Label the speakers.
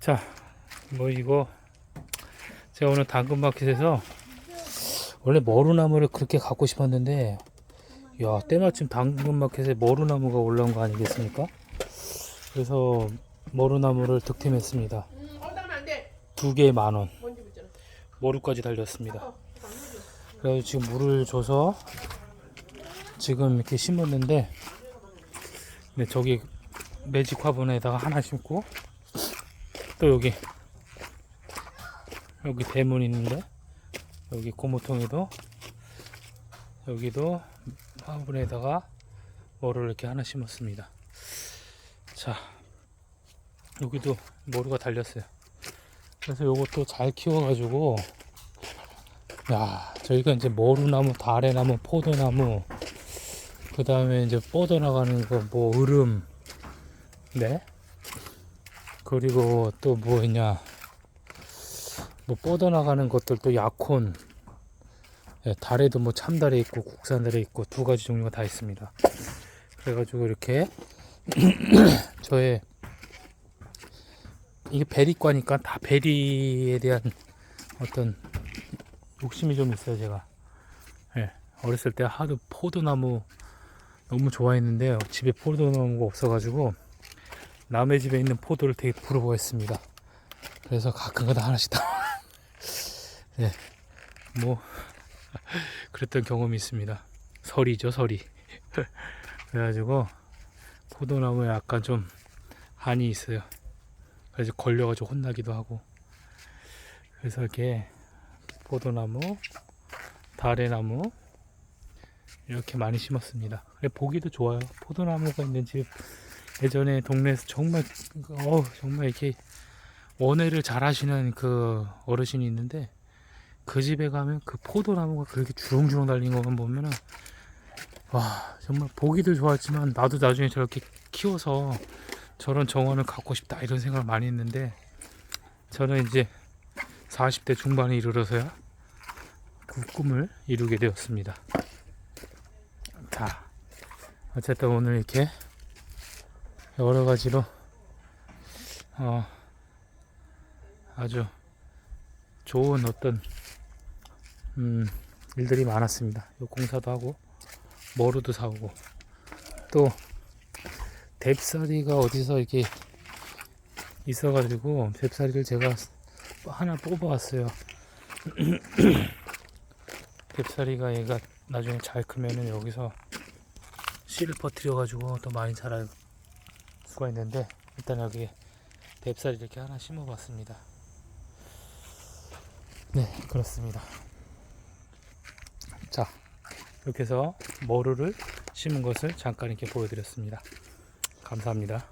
Speaker 1: 자, 뭐 이거 제가 오늘 당근마켓에서 원래 머루나무를 그렇게 갖고 싶었는데 야 때마침 당근마켓에 머루나무가 올라온 거 아니겠습니까? 그래서 머루나무를 득템했습니다.
Speaker 2: 음, 얼다면 안 돼.
Speaker 1: 두 개에 만 원. 머루까지 달렸습니다. 그래서 지금 물을 줘서 지금 이렇게 심었는데 네, 저기 매직 화분에다가 하나 심고 또 여기 여기 대문 있는데 여기 고무통에도 여기도 화분에다가 머루를 이렇게 하나 심었습니다. 자 여기도 머루가 달렸어요. 그래서 요것도 잘 키워 가지고 야, 저희가 이제 머루나무, 다래나무, 포도나무, 그 다음에 이제 뻗어나가는 거, 뭐, 으름, 네? 그리고 또뭐 있냐, 뭐, 뻗어나가는 것들 또 약혼, 예, 달에도 뭐 참달에 있고, 국산달에 있고, 두 가지 종류가 다 있습니다. 그래가지고 이렇게, 저의, 이게 베리과니까 다 베리에 대한 어떤 욕심이 좀 있어요 제가. 예, 어렸을 때 하도 포도나무 너무 좋아했는데 집에 포도나무가 없어가지고 남의 집에 있는 포도를 되게 부러워했습니다. 그래서 가끔가다 하나씩 다. 예, 뭐 그랬던 경험이 있습니다. 설이죠 설이. 그래가지고 포도나무에 약간 좀 한이 있어요. 그래서 걸려가지고 혼나기도 하고. 그래서 이렇게 포도나무, 다래나무 이렇게 많이 심었습니다. 그래 보기도 좋아요. 포도나무가 있는 집 예전에 동네에서 정말 어 정말 이렇게 원해를 잘 하시는 그 어르신이 있는데 그 집에 가면 그 포도나무가 그렇게 주렁주렁 달린 것만 보면은 와 정말 보기도 좋았지만 나도 나중에 저렇게 키워서 저런 정원을 갖고 싶다 이런 생각을 많이 했는데 저는 이제 40대 중반에 이르러서야 그 꿈을 이루게 되었습니다. 자, 어쨌든 오늘 이렇게 여러 가지로 어, 아주 좋은 어떤 음, 일들이 많았습니다. 요 공사도 하고 머루도 사오고 또 뎁사리가 어디서 이렇게 있어가지고 뎁사리를 제가 하나 뽑아왔어요. 뎁사리가 얘가 나중에 잘 크면은 여기서 씨를 퍼뜨려가지고 더 많이 자랄 수가 있는데 일단 여기 뎁사리 이렇게 하나 심어봤습니다. 네 그렇습니다. 자 이렇게 해서 머루를 심은 것을 잠깐 이렇게 보여드렸습니다. 감사합니다.